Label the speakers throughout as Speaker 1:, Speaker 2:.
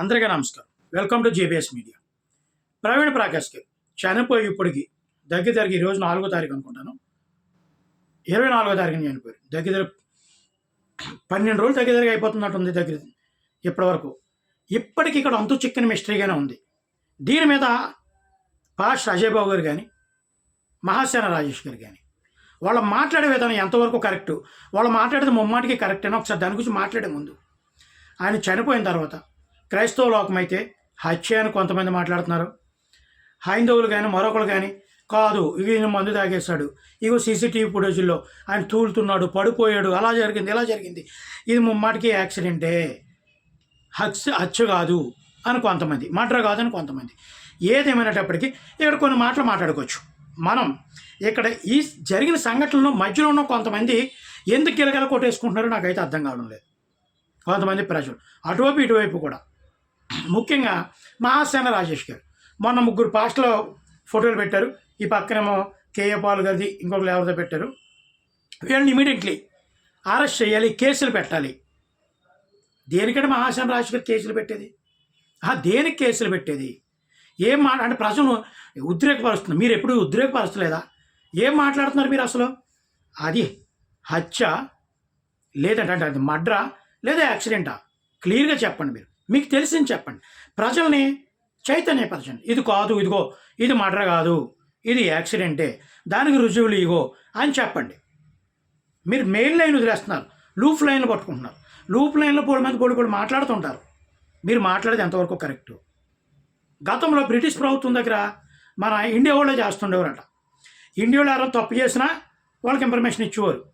Speaker 1: అందరికీ నమస్కారం. Welcome to JBS media Praveen Prakash garu చనిపోయి ఇప్పటికి దగ్గర దగ్గర ఈ రోజు నాలుగో తారీఖు అనుకుంటాను. ఇరవై నాలుగో తారీఖున చనిపోయారు. దగ్గర దగ్గర పన్నెండు రోజులు దగ్గర దగ్గర అయిపోతున్నట్టుంది దగ్గర ఇప్పటివరకు ఇప్పటికి ఇక్కడ అంతు చిక్కని మిస్టరీగానే ఉంది. దీని మీద పాష్ అజయ్ బాబు గారు కానీ మహాసేన రాజేష్ గారు కానీ వాళ్ళు మాట్లాడే విధానం ఎంతవరకు కరెక్టు వాళ్ళు మాట్లాడేది ముమ్మాటికి కరెక్ట్ అని ఒకసారి దాని గురించి మాట్లాడే ముందు. ఆయన చనిపోయిన తర్వాత క్రైస్తవ లోకమైతే హత్య అని కొంతమంది మాట్లాడుతున్నారు. హైందవులు కానీ మరొకరు కానీ కాదు ఇవి ఈయన మందు తాగేశాడు. ఇగో సీసీటీవీ ఫుటేజ్లో ఆయన తూలుతున్నాడు పడిపోయాడు అలా జరిగింది ఇలా జరిగింది. ఇది ముమ్మాటికి యాక్సిడెంటే. హత్య హత్య కాదు అని కొంతమంది మర్డర్ కాదు అని కొంతమంది. ఏదేమైనప్పటికీ ఇక్కడ కొన్ని మాటలు మాట్లాడుకోవచ్చు. మనం ఇక్కడ ఈ జరిగిన సంఘటనలో మధ్యలో ఉన్న కొంతమంది ఎందుకు గిలగల కొట్టేసుకుంటున్నారో నాకైతే అర్థం కావడం లేదు. కొంతమంది ప్రజలు అటువైపు ఇటువైపు కూడా. ముఖ్యంగా మహాసేన రాజేష్ గారు. మొన్న ముగ్గురు పాస్టర్ల ఫోటోలు పెట్టారు. ఈ పక్కనేమో కేఏ పాల్ గారిది ఇంకొకరు ఎవరిదో పెట్టారు. వీళ్ళని ఇమీడియట్లీ అరెస్ట్ చేయాలి కేసులు పెట్టాలి. దేనికంటే మహాసేన రాజేష్ గారు కేసులు పెట్టేది? దేనికి కేసులు పెట్టేది? ఏం మాట అంటే ప్రజలు ఉద్రేకపరుస్తుంది మీరు ఎప్పుడు ఉద్రేకపరచలేదా ఏం మాట్లాడుతున్నారు మీరు అసలు? అది హత్య లేదంటే అంటే అది మడ్రా లేదా యాక్సిడెంటా? క్లియర్గా చెప్పండి మీరు. మీకు తెలిసింది చెప్పండి. ప్రజల్ని చైతన్యపరచండి. ఇది కాదు ఇదిగో ఇది మడ్ర కాదు ఇది యాక్సిడెంటే దానికి రుజువులు ఇగో అని చెప్పండి. మీరు మెయిన్ లైన్ వదిలేస్తున్నారు. లూప్ లైన్లు పట్టుకుంటున్నారు. లూప్ లైన్లో పోడి మంది పొడి పొడి మాట్లాడుతుంటారు. మీరు మాట్లాడేది ఎంతవరకు కరెక్టు? గతంలో బ్రిటిష్ ప్రభుత్వం దగ్గర మన ఇండియా వాళ్ళే చేస్తుండేవారట. ఇండియాలో ఎవరైనా తప్పు చేసినా వాళ్ళకి ఇన్ఫర్మేషన్ ఇచ్చేవారు.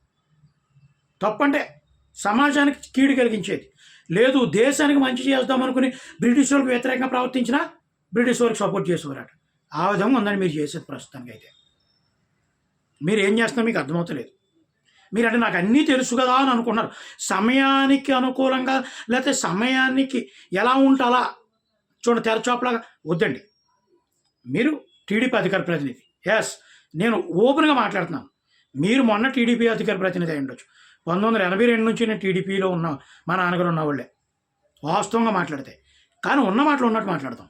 Speaker 1: తప్పు అంటే సమాజానికి కీడు కలిగించేది. లేదు దేశానికి మంచి చేద్దాం అనుకుని బ్రిటిష్ వాళ్ళకి వ్యతిరేకంగా ప్రవర్తించినా బ్రిటిష్ వాళ్ళకి సపోర్ట్ చేసేవారట. ఆ విధంగా ఉందని మీరు చేసేది ప్రస్తుతానికి అయితే. మీరు ఏం చేస్తున్నా మీకు అర్థమవుతలేదు. మీరు అంటే నాకు అన్నీ తెలుసు కదా అని అనుకున్నారు సమయానికి అనుకూలంగా లేకపోతే సమయానికి ఎలా ఉంటే చూడండి తెరచాపలాగా వద్దండి. మీరు టీడీపీ అధికార ప్రతినిధి. ఎస్ నేను ఓపెన్గా మాట్లాడుతున్నాను. మీరు మొన్న టీడీపీ అధికార ప్రతినిధి అయి ఉండొచ్చు. పంతొమ్మిది వందల ఎనభై రెండు నుంచి నేను టీడీపీలో ఉన్న మా నాన్నగారు ఉన్న వాళ్ళే వాస్తవంగా మాట్లాడితే. కానీ ఉన్న మాటలు ఉన్నట్టు మాట్లాడదాం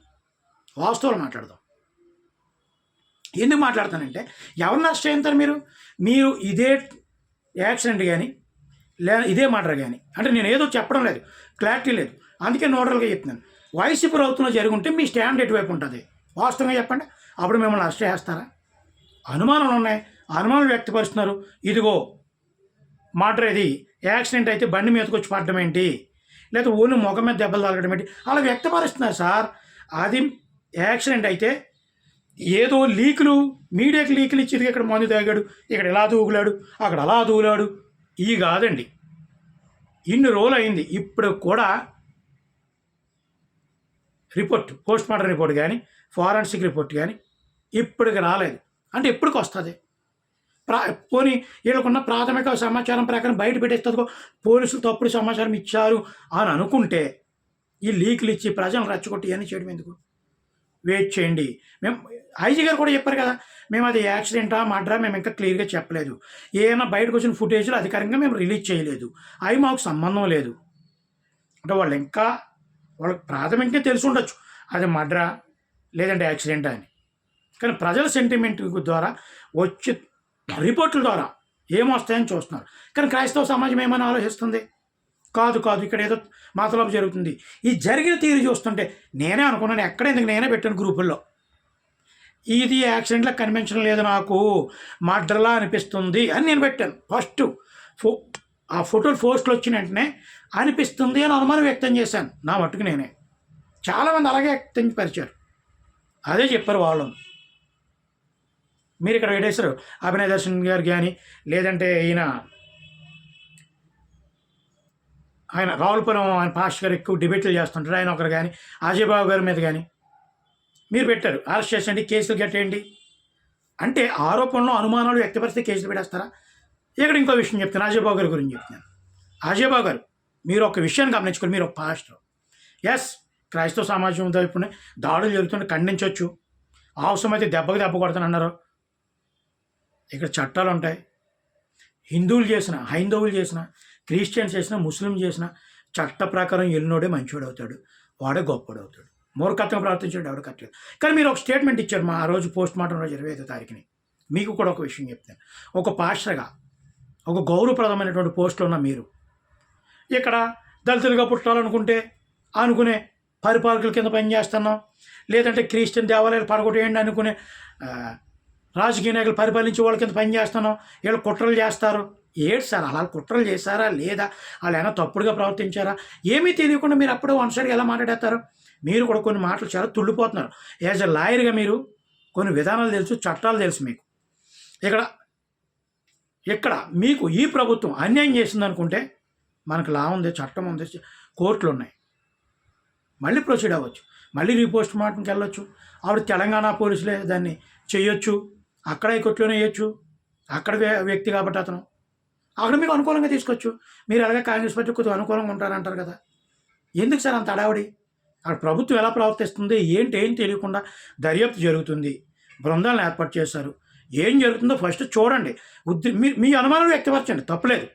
Speaker 1: వాస్తవాలు మాట్లాడదాం ఎందుకు మాట్లాడతానంటే ఎవరు నష్టం చెందుతారు మీరు? మీరు ఇదే యాక్సిడెంట్ కానీ లే ఇదే మర్డర్ కానీ అంటే నేను ఏదో చెప్పడం లేదు. క్లారిటీ లేదు. అందుకే నోడల్గా చెప్తున్నాను. వైసీపీ ప్రభుత్వంలో జరుగుంటే మీ స్టాండ్ ఎటువైపు ఉంటుంది? వాస్తవంగా చెప్పండి. అప్పుడు మిమ్మల్ని అరెస్ట్ చేస్తారా? అనుమానాలు ఉన్నాయి. అనుమానాలు వ్యక్తపరుస్తున్నారు. ఇదిగో మర్డర్ ఇది యాక్సిడెంట్ అయితే బండి మీదకి వచ్చి పడడం ఏంటి? లేదా ఓన్లీ ముఖం మీద దెబ్బలు తగలడం ఏంటి? అలా వ్యక్తపరుస్తున్నారు సార్. అది యాక్సిడెంట్ అయితే ఏదో లీకులు మీడియాకి లీకులు ఇచ్చి ఇక్కడ మందు తాగాడు ఇక్కడ ఎలా దూగులాడు అక్కడ అలా దూగులాడు ఇవి కాదండి. ఇన్ని రోజులు అయింది. ఇప్పుడు కూడా రిపోర్ట్ పోస్ట్ మార్టం రిపోర్ట్ కానీ ఫారెన్సిక్ రిపోర్ట్ కానీ ఇప్పటికి రాలేదు. అంటే ఎప్పటికి వస్తుంది? ప్రా పోనీ వీళ్ళకున్న ప్రాథమిక సమాచారం ప్రకారం బయట పెట్టేస్తుంది పోలీసులు తప్పుడు సమాచారం ఇచ్చారు అని అనుకుంటే ఈ లీకులు ఇచ్చి ప్రజలను రెచ్చగొట్టి ఇవన్నీ చేయడం ఎందుకు? వెయిట్ చేయండి. మేము ఐజీ గారు కూడా చెప్పారు కదా మేము అది యాక్సిడెంటా మర్డరా మేము ఇంకా క్లియర్గా చెప్పలేదు. ఏమైనా బయటకు వచ్చిన ఫుటేజ్లు అధికారికంగా మేము రిలీజ్ చేయలేదు. అవి మాకు సంబంధం లేదు. అంటే వాళ్ళు ఇంకా వాళ్ళకి ప్రాథమికంగా తెలిసి ఉండొచ్చు అది మడ్రా లేదంటే యాక్సిడెంటా అని. కానీ ప్రజల సెంటిమెంట్ ద్వారా వచ్చి రిపోర్ట్ల ద్వారా ఏమొస్తాయని చూస్తున్నారు. కానీ క్రైస్తవ సమాజం ఏమైనా ఆలోచిస్తుంది? కాదు కాదు ఇక్కడ ఏదో మాతలోపు జరుగుతుంది. ఈ జరిగిన తీరు చూస్తుంటే నేనే అనుకున్నాను ఎక్కడ ఎందుకు నేనే పెట్టాను గ్రూపుల్లో. ఇది యాక్సిడెంట్లో కనిపించడం లేదు నాకు మర్డర్లా అనిపిస్తుంది అని నేను పెట్టాను. ఫస్ట్ ఫో ఆ ఫోటోలు పోస్టులు వచ్చిన వెంటనే అనిపిస్తుంది అని అనుమానం వ్యక్తం చేశాను. నా మట్టుకు నేనే. చాలామంది అలాగే వ్యక్తం పరిచారు. అదే చెప్పారు వాళ్ళు. మీరు ఇక్కడ పెట్టేశారు అభినయ దర్శన్ గారు కానీ లేదంటే ఈయన ఆయన రావులపురం ఆయన పాస్ట్ గారు ఎక్కువ డిబేట్లు చేస్తుంటారు ఆయన ఒకరు కానీ అజయ్ బాబు గారి మీద కానీ మీరు పెట్టారు అరెస్ట్ చేసండి కేసులు కట్టేయండి. అంటే ఆరోపణలు అనుమానాలు వ్యక్తపరిస్తే కేసులు పెట్టేస్తారా? ఇక్కడ ఇంకో విషయం చెప్తాను అజయ్ బాబు గారి గురించి చెప్తున్నాను అజయ్ బాబు గారు మీరు ఒక విషయాన్ని గమనించుకోండి మీరు ఒక పాస్టర్. ఎస్ క్రైస్తవ సమాజం తరపున దాడులు జరుగుతుంటే ఖండించవచ్చు. అవసరమైతే దెబ్బకి దెబ్బ కొడతానన్నారు ఇక్కడ చట్టాలు ఉంటాయి. హిందువులు చేసిన హైందవులు చేసిన క్రిస్టియన్స్ చేసిన ముస్లిం చేసిన చట్ట ప్రకారం ఎల్లినోడే మంచివాడు అవుతాడు వాడే గొప్పడు అవుతాడు మూర్ఖత్వం ప్రార్థించాడు ఎవడు కట్టలేదు. కానీ మీరు ఒక స్టేట్మెంట్ ఇచ్చారు మా ఆ రోజు పోస్ట్ మార్టం రోజు ఇరవై ఐదో తారీఖుని. మీకు కూడా ఒక విషయం చెప్తాను. ఒక పాశ్రగా ఒక గౌరవప్రదమైనటువంటి పోస్ట్లో ఉన్న మీరు ఇక్కడ దళితులుగా పుట్టాలనుకుంటే అనుకునే పరిపాలకుల కింద పనిచేస్తున్నాం. లేదంటే క్రిస్టియన్ దేవాలయాలు పడగొట్టేయండి అనుకునే రాజకీయ నాయకులు పరిపాలించే వాళ్ళ కింద పనిచేస్తున్నాం వీళ్ళు కుట్రలు చేస్తారు. ఏడు సార్ అలా కుట్రలు చేశారా లేదా? వాళ్ళు ఏమైనా తప్పుడుగా ప్రవర్తించారా? ఏమీ తెలియకుండా మీరు అప్పుడే వన్ సైడ్గా ఎలా మాట్లాడేస్తారు? మీరు కూడా కొన్ని మాటలు చాలా తుళ్ళిపోతున్నారు. యాజ్ ఎ లాయర్గా మీరు కొన్ని విధానాలు తెలుసు చట్టాలు తెలుసు మీకు. ఇక్కడ ఇక్కడ మీకు ఈ ప్రభుత్వం అన్యాయం చేసింది అనుకుంటే మనకు లా ఉంది చట్టం ఉంది కోర్టులు ఉన్నాయి. మళ్ళీ ప్రొసీడ్ అవ్వచ్చు. మళ్ళీ రీపోస్ట్ మార్టంకి వెళ్ళొచ్చు. ఆవిడ తెలంగాణ పోలీసులే దాన్ని చేయొచ్చు. అక్కడ కొట్లోనే వేయచ్చు. అక్కడ వ్య- వ్యక్తి కాబట్టి అతను. అక్కడ మీకు అనుకూలంగా తీసుకోవచ్చు మీరు అలాగే కాంగ్రెస్ పార్టీ కొద్దిగా అనుకూలంగా ఉంటారంటారు కదా. ఎందుకు సార్ అంత అడావిడి అక్కడ ప్రభుత్వం ఎలా ప్రవర్తిస్తుంది? ఏంటి? ఏం తెలియకుండా దర్యాప్తు జరుగుతుంది. బృందాలను ఏర్పాటు చేశారు. ఏం జరుగుతుందో ఫస్ట్ చూడండి. ఉద్ది మీ మీ అనుమానం వ్యక్తపరచండి. తప్పులేదు.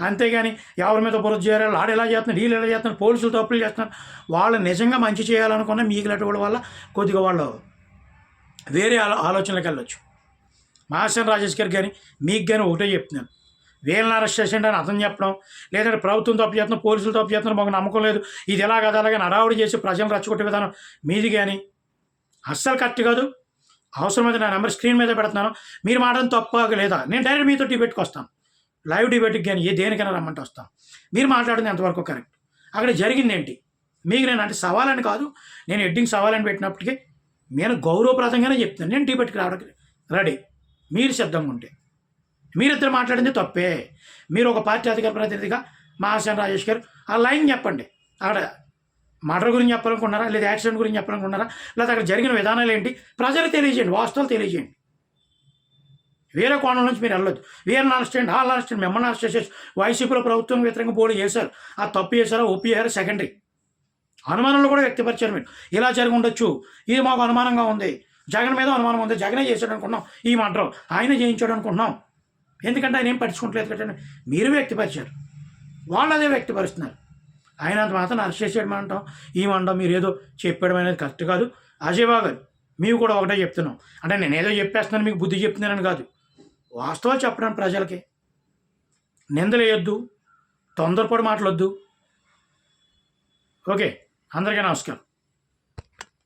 Speaker 1: అంతేగాని ఎవరి మీద బురద చేయాలి ఆడు ఎలా చేస్తున్నారు వీళ్ళు ఎలా చేస్తున్నారు పోలీసులు తప్పులు చేస్తున్నారు వాళ్ళు నిజంగా మంచి చేయాలనుకున్న మీకులటి వాళ్ళ వల్ల కొద్దిగా వాళ్ళు వేరే ఆలో ఆలోచనలకు వెళ్ళొచ్చు. మహాశన్ రాజేష్ గారికి కానీ మీకు కానీ ఒకటే చెప్తున్నాను. వీళ్ళని అరెస్ట్ చేసేయండి అని అతను చెప్పడం లేదంటే ప్రభుత్వం తప్పు చేస్తున్నా పోలీసులు తప్పు చేస్తున్నారు మాకు నమ్మకం లేదు. ఇది ఎలా కదా అలాగే నడావుడి చేసి ప్రజలు రచ్చగొట్టే విధానం మీది కానీ అస్సలు కరెక్ట్ కాదు. అవసరమైతే నా నెంబర్ స్క్రీన్ మీద పెడుతున్నాను. మీరు మాట్లాడడం తప్ప లేదా? నేను డైరెక్ట్ మీతో డిబేట్కి వస్తాను. లైవ్ డిబేట్కి కానీ ఏ దేనికైనా రమ్మంటే వస్తాను. మీరు మాట్లాడింది ఎంతవరకు కరెక్ట్ అక్కడ జరిగింది ఏంటి? మీకు నేను అంటే సవాలని కాదు నేను ఎడ్డింగ్ సవాలని పెట్టినప్పటికీ నేను గౌరవప్రదంగానే చెప్తాను నేను డిబేట్కి రావడానికి రెడీ మీరు శబ్దంగా ఉంటే. మీరిద్దరు మాట్లాడింది తప్పే. మీరు ఒక పార్టీ అధికార ప్రతినిధిగా మహాసేన రాజేష్ గారు ఆ లైన్ చెప్పండి. అక్కడ మర్డర్ గురించి చెప్పాలనుకున్నారా లేదా యాక్సిడెంట్ గురించి చెప్పాలనుకున్నారా లేదా అక్కడ జరిగిన విధానాలు ఏంటి? ప్రజలు తెలియజేయండి. వాస్తవాలు తెలియజేయండి. వేరే కోణం నుంచి మీరు వెళ్ళొద్దు. వీరిని అరెస్ట్ చేయండి వాళ్ళని అరెస్ట్ చేయండి మిమ్మల్ని అరెస్ట్ వైసీపీలో ప్రభుత్వం వ్యతిరేకంగా పోటీ చేశారు. ఆ తప్పు చేశారా? ఒప్పి చేశారా? సెకండరీ. అనుమానంలో కూడా వ్యక్తపరిచారు మీరు. ఇలా జరిగి ఉండొచ్చు. ఇది మాకు అనుమానంగా ఉంది. జగన్ మీద అనుమానం ఉంది. జగనే చేశాడు అనుకున్నాం ఈ మర్డర్ ఆయన చేయించాడు అనుకుంటున్నాం. ఎందుకంటే ఆయన ఏం పరుచుకుంటలేదు కదండి. మీరు వ్యక్తపరిచారు. వాళ్ళు అదే వ్యక్తపరుస్తున్నారు. ఆయన అంత మాత్రం అరెస్ట్ చేసాడు అంటాం. ఏమంటాం మీరు ఏదో చెప్పడం అనేది కరెక్ట్ కాదు. అజయ్ బాబు గారు మేము కూడా ఒకటే చెప్తున్నాం. అంటే నేను ఏదో చెప్పేస్తున్నాను మీకు బుద్ధి చెప్తున్నానని కాదు. వాస్తవాలు చెప్పడం ప్రజలకి. నిందలేయొద్దు. తొందరపడి మాటలొద్దు. ఓకే. అందరికీ నమస్కారం.